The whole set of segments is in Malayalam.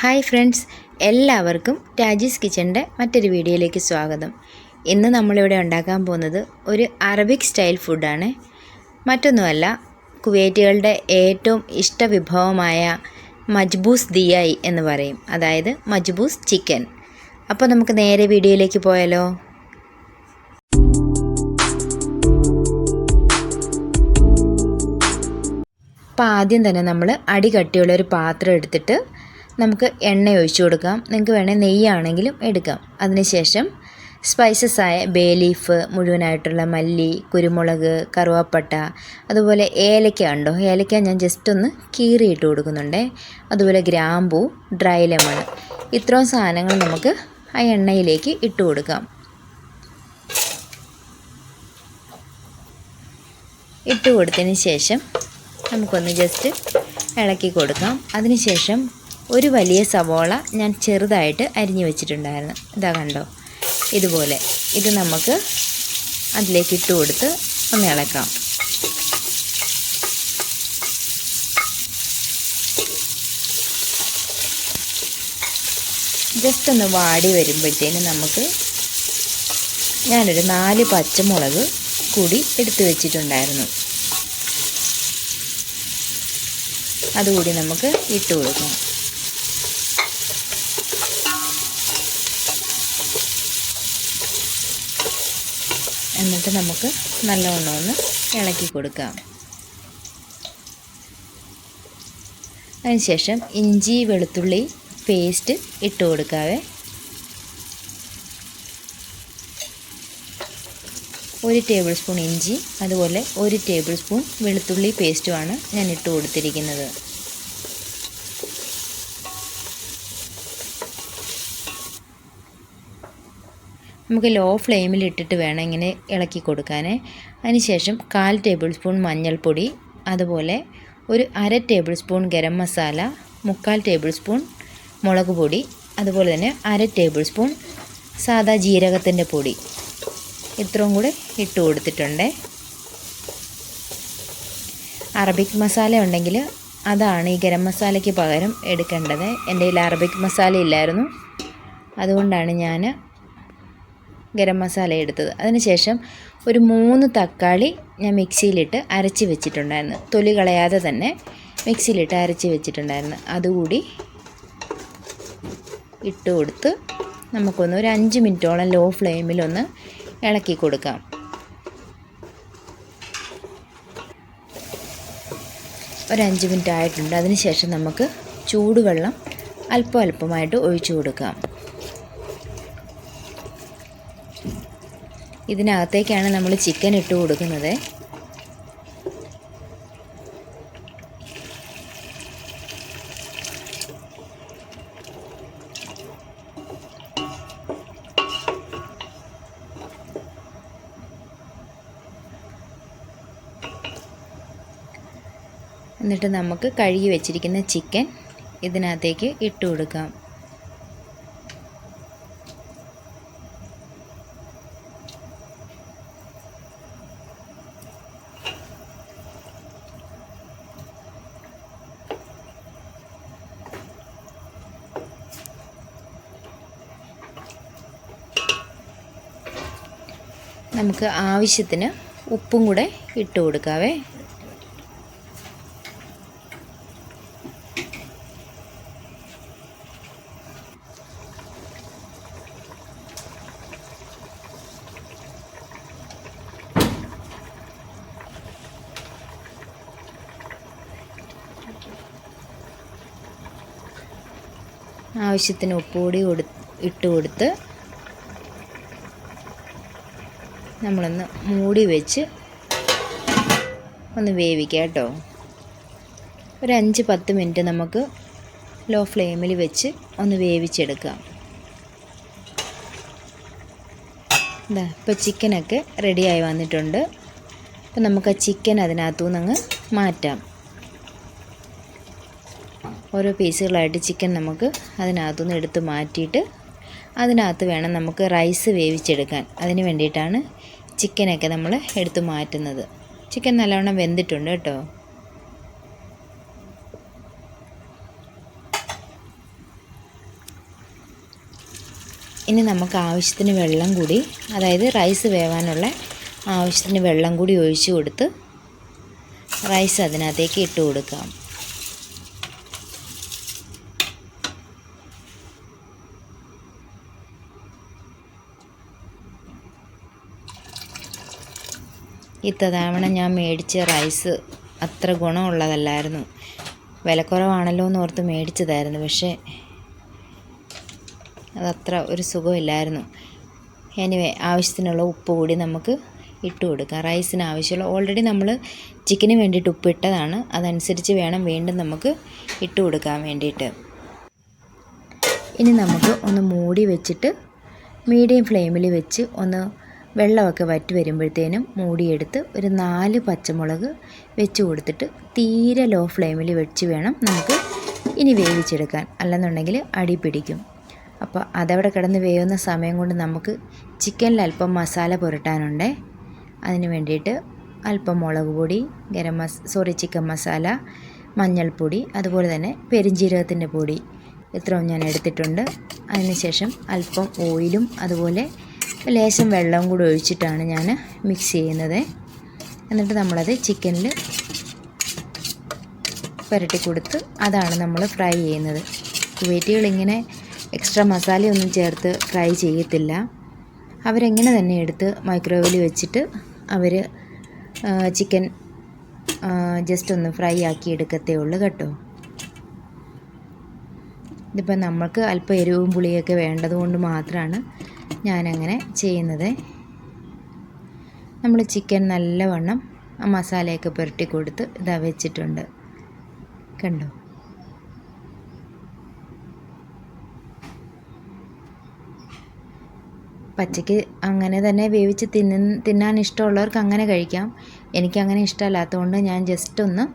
ഹായ് ഫ്രണ്ട്സ് എല്ലാവർക്കും രാജീസ് കിച്ചന്റെ മറ്റൊരു വീഡിയോയിലേക്ക് സ്വാഗതം. ഇന്ന് നമ്മളിവിടെ ഉണ്ടാക്കാൻ പോകുന്നത് ഒരു അറബിക് സ്റ്റൈൽ ഫുഡാണ്. മറ്റൊന്നുമല്ല കുവൈറ്റുകളുടെ ഏറ്റവും ഇഷ്ട വിഭവമായ മജ്ബൂസ് ദിയായി എന്ന് പറയും. അതായത് മജ്ബൂസ് ചിക്കൻ. അപ്പോൾ നമുക്ക് നേരെ വീഡിയോയിലേക്ക് പോയാലോ? അപ്പോൾ ആദ്യം തന്നെ നമ്മൾ അടി കട്ടിയുള്ള ഒരു പാത്രം എടുത്തിട്ട് നമുക്ക് എണ്ണ ഒഴിച്ചു കൊടുക്കാം. നിങ്ങൾക്ക് വേണേൽ നെയ്യാണെങ്കിലും എടുക്കാം. അതിനുശേഷം സ്പൈസസ് ആയ ബേ ലീഫ് മുഴുവനായിട്ടുള്ള മല്ലി കുരുമുളക് കറുവാപ്പട്ട അതുപോലെ ഏലക്ക ഉണ്ടോ? ഏലക്ക ഞാൻ ജസ്റ്റ് ഒന്ന് കീറിയിട്ട് കൊടുക്കുന്നുണ്ട്. അതുപോലെ ഗ്രാമ്പൂ ഡ്രൈ ലെമൺ ഇത്രയും സാധനങ്ങൾ നമുക്ക് ആ എണ്ണയിലേക്ക് ഇട്ട് കൊടുക്കാം. ഇട്ട് കൊടുത്തതിന് ശേഷം നമുക്കൊന്ന് ജസ്റ്റ് ഇളക്കി കൊടുക്കാം. അതിനുശേഷം ഒരു വലിയ സവോള ഞാൻ ചെറുതായിട്ട് അരിഞ്ഞു വെച്ചിട്ടുണ്ടായിരുന്നു. ഇതാ കണ്ടോ? ഇതുപോലെ. ഇത് നമുക്ക് അതിലേക്ക് ഇട്ട് കൊടുത്ത് ഒന്ന് ഇളക്കാം. ജസ്റ്റ് ഒന്ന് വാടി വരുമ്പോഴത്തേന് നമുക്ക് ഞാനൊരു നാല് പച്ചമുളക് കൂടി എടുത്തു വെച്ചിട്ടുണ്ടായിരുന്നു. അതുകൂടി നമുക്ക് ഇട്ട് കൊടുക്കാം. എന്നിട്ട് നമുക്ക് നല്ലവണ്ണം ഒന്ന് ഇളക്കി കൊടുക്കാം. അതിനുശേഷം ഇഞ്ചി വെളുത്തുള്ളി പേസ്റ്റ് ഇട്ട് കൊടുക്കാവേ. ഒരു ടേബിൾ സ്പൂൺ ഇഞ്ചി അതുപോലെ ഒരു ടേബിൾ സ്പൂൺ വെളുത്തുള്ളി പേസ്റ്റുമാണ് ഞാൻ ഇട്ട് കൊടുത്തിരിക്കുന്നത്. നമുക്ക് ലോ ഫ്ലെയിമിൽ ഇട്ടിട്ട് വേണം ഇങ്ങനെ ഇളക്കി കൊടുക്കാൻ അതിനുശേഷം കാൽ ടേബിൾ സ്പൂൺ മഞ്ഞൾപ്പൊടി അതുപോലെ ഒരു അര ടേബിൾ സ്പൂൺ ഗരം മസാല മുക്കാൽ ടേബിൾ സ്പൂൺ മുളക് പൊടി അതുപോലെ തന്നെ അര ടേബിൾ സ്പൂൺ സാദാ ജീരകത്തിന്റെ പൊടി. ഇത്രയും കൂടെ ഇട്ട് കൊടുത്തിട്ടുണ്ട്. അറബിക് മസാല ഉണ്ടെങ്കിൽ അതാണ് ഈ ഗരം മസാലയ്ക്ക് പകരം എടുക്കേണ്ടത്. എന്റെ കയ്യിൽ അറബിക് മസാല ഇല്ലായിരുന്നു. അതുകൊണ്ടാണ് ഞാൻ ഗരം മസാല എടുത്തത്. അതിനുശേഷം ഒരു മൂന്ന് തക്കാളി ഞാൻ മിക്സിയിലിട്ട് അരച്ച് വെച്ചിട്ടുണ്ടായിരുന്നു. തൊലി കളയാതെ തന്നെ മിക്സിയിലിട്ട് അരച്ച് വെച്ചിട്ടുണ്ടായിരുന്നു. അതുകൂടി ഇട്ട് കൊടുത്ത് നമുക്കൊന്ന് ഒരു അഞ്ച് മിനിറ്റോളം ലോ ഫ്ലെയിമിലൊന്ന് ഇളക്കി കൊടുക്കാം. ഒരു അഞ്ച് മിനിറ്റ് ആയിട്ടുണ്ട്. അതിനുശേഷം നമുക്ക് ചൂടുവെള്ളം അല്പം അല്പമായിട്ട് ഒഴിച്ചു കൊടുക്കാം. ഇതിനകത്തേക്കാണ് നമ്മൾ ചിക്കൻ ഇട്ട് കൊടുക്കുന്നത്. എന്നിട്ട് നമുക്ക് കഴുകി വെച്ചിരിക്കുന്ന ചിക്കൻ ഇതിനകത്തേക്ക് ഇട്ട് കൊടുക്കാം. നമുക്ക് ആവശ്യത്തിന് ഉപ്പും കൂടെ ഇട്ട് കൊടുക്കാവേ. ആവശ്യത്തിന് ഉപ്പ് കൂടി കൊടു ഇട്ട് കൊടുത്ത് നമ്മളൊന്ന് മൂടി വെച്ച് ഒന്ന് വേവിക്കാം കേട്ടോ. ഒരു അഞ്ച് പത്ത് മിനിറ്റ് നമുക്ക് ലോ ഫ്ലെയിമിൽ വെച്ച് ഒന്ന് വേവിച്ചെടുക്കാം. എന്താ ഇപ്പോൾ ചിക്കനൊക്കെ റെഡിയായി വന്നിട്ടുണ്ട്. അപ്പോൾ നമുക്ക് ആ ചിക്കൻ അതിനകത്തു നിന്ന് മാറ്റാം. ഓരോ പീസുകളായിട്ട് ചിക്കൻ നമുക്ക് അതിനകത്തു നിന്ന് എടുത്ത് മാറ്റിയിട്ട് അതിനകത്ത് വേണം നമുക്ക് റൈസ് വേവിച്ചെടുക്കാൻ. അതിന് വേണ്ടിയിട്ടാണ് ചിക്കനൊക്കെ നമ്മൾ എടുത്തു മാറ്റുന്നത്. ചിക്കൻ നല്ലവണ്ണം വെന്തിട്ടുണ്ട് കേട്ടോ. ഇനി നമുക്ക് ആവശ്യത്തിന് വെള്ളം കൂടി അതായത് റൈസ് വേവാനുള്ള ആവശ്യത്തിന് വെള്ളം കൂടി ഒഴിച്ചു കൊടുത്ത് റൈസ് അതിനകത്തേക്ക് ഇട്ട് കൊടുക്കാം. ഇത്തവണ ഞാൻ മേടിച്ച റൈസ് അത്ര ഗുണമുള്ളതല്ലായിരുന്നു. വിലക്കുറവാണല്ലോ എന്ന് ഓർത്ത് മേടിച്ചതായിരുന്നു. പക്ഷേ അതത്ര ഒരു സുഖമില്ലായിരുന്നു. എനിവേ ആവശ്യത്തിനുള്ള ഉപ്പ് കൂടി നമുക്ക് ഇട്ട് കൊടുക്കാം. റൈസിന് ആവശ്യമുള്ള ഓൾറെഡി നമ്മൾ ചിക്കന് വേണ്ടിയിട്ട് ഉപ്പ് ഇട്ടതാണ്. അതനുസരിച്ച് വേണം വീണ്ടും നമുക്ക് ഇട്ട് കൊടുക്കാൻ വേണ്ടിയിട്ട്. ഇനി നമുക്ക് ഒന്ന് മൂടി വെച്ചിട്ട് മീഡിയം ഫ്ലെയിമിൽ വെച്ച് ഒന്ന് വെള്ളമൊക്കെ വറ്റി വരുമ്പോഴത്തേനും മൂടിയെടുത്ത് ഒരു നാല് പച്ചമുളക് വെച്ച് കൊടുത്തിട്ട് തീരെ ലോ ഫ്ലെയിമിൽ വെച്ച് വേണം നമുക്ക് ഇനി വേവിച്ചെടുക്കാൻ. അല്ലെന്നുണ്ടെങ്കിൽ അടി പിടിക്കും. അപ്പോൾ അതവിടെ കിടന്ന് വേവുന്ന സമയം കൊണ്ട് നമുക്ക് ചിക്കനിൽ അല്പം മസാല പുരട്ടാനുണ്ടേ. അതിന് വേണ്ടിയിട്ട് അല്പം മുളക് പൊടി ഗരം മസ സോറി ചിക്കൻ മസാല മഞ്ഞൾപ്പൊടി അതുപോലെ തന്നെ പെരിഞ്ജീരകത്തിന്റെ പൊടി. ഇത്രയും ഞാൻ എടുത്തിട്ടുണ്ട്. അതിനുശേഷം അല്പം ഓയിലും അതുപോലെ ലേശം വെള്ളം കൂടി ഒഴിച്ചിട്ടാണ് ഞാൻ മിക്സ് ചെയ്യുന്നത്. എന്നിട്ട് നമ്മളത് ചിക്കനിൽ പുരട്ടി കൊടുത്ത് അതാണ് നമ്മൾ ഫ്രൈ ചെയ്യുന്നത്. കുവേറ്റികൾ ഇങ്ങനെ എക്സ്ട്രാ മസാലയൊന്നും ചേർത്ത് ഫ്രൈ ചെയ്യത്തില്ല. അവരെങ്ങനെ തന്നെ എടുത്ത് മൈക്രോവേവിൽ വെച്ചിട്ട് അവർ ചിക്കൻ ജസ്റ്റ് ഒന്ന് ഫ്രൈ ആക്കി എടുക്കത്തേ ഉള്ളൂ കേട്ടോ. ഇതിപ്പോൾ നമ്മൾക്ക് അല്പം എരിവും പുളിയൊക്കെ വേണ്ടതുകൊണ്ട് മാത്രമാണ് ഞാനങ്ങനെ ചെയ്യുന്നത്. നമ്മൾ ചിക്കൻ നല്ലവണ്ണം ആ മസാലയൊക്കെ പുരട്ടി കൊടുത്ത് ഇതാ വെച്ചിട്ടുണ്ട്. കണ്ടോ? പച്ചയ്ക്ക് അങ്ങനെ തന്നെ വേവിച്ച് തിന്ന തിന്നാൻ ഇഷ്ടമുള്ളവർക്ക് അങ്ങനെ കഴിക്കാം. എനിക്കങ്ങനെ ഇഷ്ടമല്ലാത്തതുകൊണ്ട് ഞാൻ ജസ്റ്റ് ഒന്ന്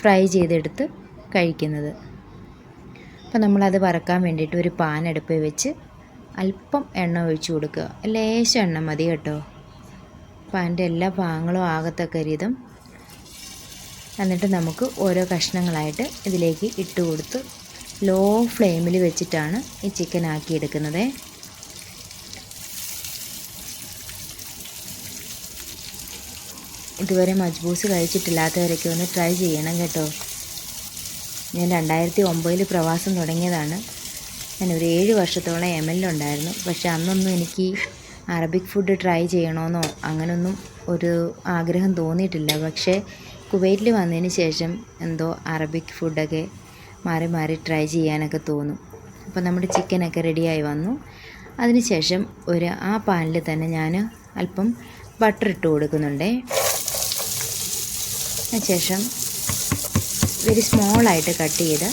ഫ്രൈ ചെയ്തെടുത്ത് കഴിക്കുന്നത്. അപ്പോൾ നമ്മളത് വറക്കാൻ വേണ്ടിയിട്ട് ഒരു പാൻ അടുപ്പിൽ വെച്ച് അല്പം എണ്ണ ഒഴിച്ചു കൊടുക്കുക. ലേശം എണ്ണ മതി കേട്ടോ. പാന്റെ എല്ലാ ഭാഗങ്ങളും ആകത്തക്ക രീതം എന്നിട്ട് നമുക്ക് ഓരോ കഷ്ണങ്ങളായിട്ട് ഇതിലേക്ക് ഇട്ട് കൊടുത്ത് ലോ ഫ്ലെയിമിൽ വെച്ചിട്ടാണ് ഈ ചിക്കൻ ആക്കിയെടുക്കുന്നത് ഇതുവരെ മജ്ബൂസ് കഴിച്ചിട്ടില്ലാത്തവരൊക്കെ ഒന്ന് ട്രൈ ചെയ്യണം കേട്ടോ. ഞാൻ രണ്ടായിരത്തി ഒമ്പതിൽ പ്രവാസം തുടങ്ങിയതാണ്. ഞാൻ ഒരു ഏഴ് വർഷത്തോളം എം ഉണ്ടായിരുന്നു പക്ഷെ അന്നൊന്നും എനിക്ക് അറബിക് ഫുഡ് ട്രൈ ചെയ്യണമെന്നോ അങ്ങനൊന്നും ഒരു ആഗ്രഹം തോന്നിയിട്ടില്ല. പക്ഷേ കുവൈറ്റിൽ വന്നതിന് ശേഷം എന്തോ അറബിക് ഫുഡൊക്കെ മാറി മാറി ട്രൈ ചെയ്യാനൊക്കെ തോന്നും. അപ്പോൾ നമ്മുടെ ചിക്കനൊക്കെ റെഡിയായി വന്നു. അതിനുശേഷം ഒരു ആ പാനിൽ തന്നെ ഞാൻ അല്പം ബട്ടർ ഇട്ട് കൊടുക്കുന്നുണ്ടേ. അതിനുശേഷം വെരി സ്മോളായിട്ട് കട്ട് ചെയ്ത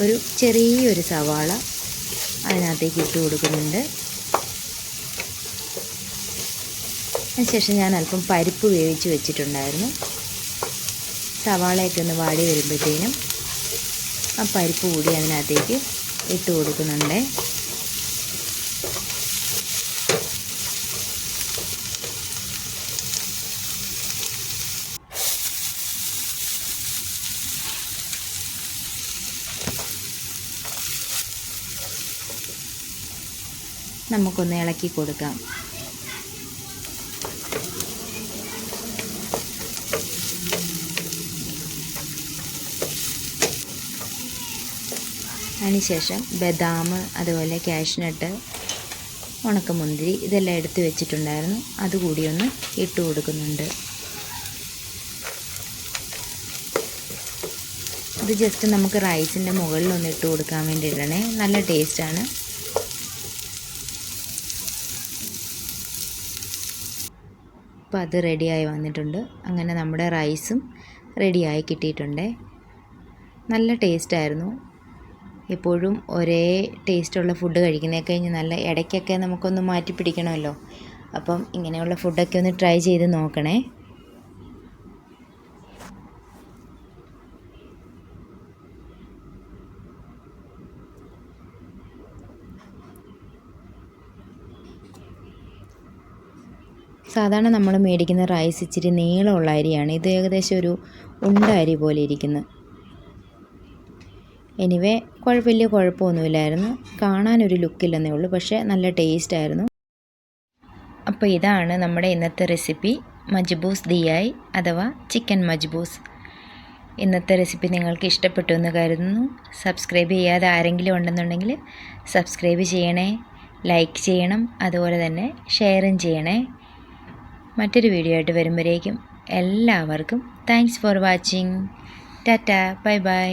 ഒരു ചെറിയൊരു സവാള അതിനകത്തേക്ക് ഇട്ട് കൊടുക്കുന്നുണ്ട്. അതിനുശേഷം ഞാൻ അല്പം പരിപ്പ് വേവിച്ച് വെച്ചിട്ടുണ്ടായിരുന്നു. സവാളയൊക്കെ ഒന്ന് വാടി വരുമ്പോഴത്തേനും ആ പരിപ്പ് കൂടി അതിനകത്തേക്ക് ഇട്ട് കൊടുക്കുന്നുണ്ട്. നമുക്കൊന്ന് ഇളക്കി കൊടുക്കാം. അതിനുശേഷം ബദാം അതുപോലെ കാഷ്നട്ട് ഉണക്കമുന്തിരി ഇതെല്ലാം എടുത്തു വെച്ചിട്ടുണ്ടായിരുന്നു. അതുകൂടി ഒന്ന് ഇട്ട് കൊടുക്കുന്നുണ്ട്. ഇത് ജസ്റ്റ് നമുക്ക് റൈസിന്റെ മുകളിൽ ഒന്ന് ഇട്ട് കൊടുക്കാൻ വേണ്ടിയിട്ടാണ്. നല്ല ടേസ്റ്റാണ് അപ്പോൾ അത് റെഡിയായി വന്നിട്ടുണ്ട്. അങ്ങനെ നമ്മുടെ റൈസും റെഡിയായി കിട്ടിയിട്ടുണ്ട്. നല്ല ടേസ്റ്റായിരുന്നു. എപ്പോഴും ഒരേ ടേസ്റ്റുള്ള ഫുഡ് കഴിക്കുന്നതൊക്കെ കഴിഞ്ഞ് നല്ല ഇടയ്ക്കൊക്കെ നമുക്കൊന്ന് മാറ്റി പിടിക്കണമല്ലോ. അപ്പം ഇങ്ങനെയുള്ള ഫുഡൊക്കെ ഒന്ന് ട്രൈ ചെയ്ത് നോക്കണേ. സാധാരണ നമ്മൾ മേടിക്കുന്ന റൈസ് ഇച്ചിരി നീളമുള്ള അരിയാണ്. ഇത് ഏകദേശം ഒരു ഉണ്ട അരി പോലെ ഇരിക്കുന്നത് എനിവേ കുഴപ്പമില്ല കുഴപ്പമൊന്നുമില്ലായിരുന്നു. കാണാനൊരു ലുക്കില്ലെന്നേ ഉള്ളൂ. പക്ഷേ നല്ല ടേസ്റ്റ് ആയിരുന്നു. അപ്പോൾ ഇതാണ് നമ്മുടെ ഇന്നത്തെ റെസിപ്പി മജ്ബൂസ് ദിയായി അഥവാ ചിക്കൻ മജ്ബൂസ്. ഇന്നത്തെ റെസിപ്പി നിങ്ങൾക്ക് ഇഷ്ടപ്പെട്ടു എന്ന് കരുതുന്നു. സബ്സ്ക്രൈബ് ചെയ്യാതെ ആരെങ്കിലും ഉണ്ടെന്നുണ്ടെങ്കിൽ സബ്സ്ക്രൈബ് ചെയ്യണേ. ലൈക്ക് ചെയ്യണം. അതുപോലെ തന്നെ ഷെയറും ചെയ്യണേ. മറ്റൊരു വീഡിയോ ആയിട്ട് വരുമ്പോഴേക്കും എല്ലാവർക്കും thanks for watching tata bye bye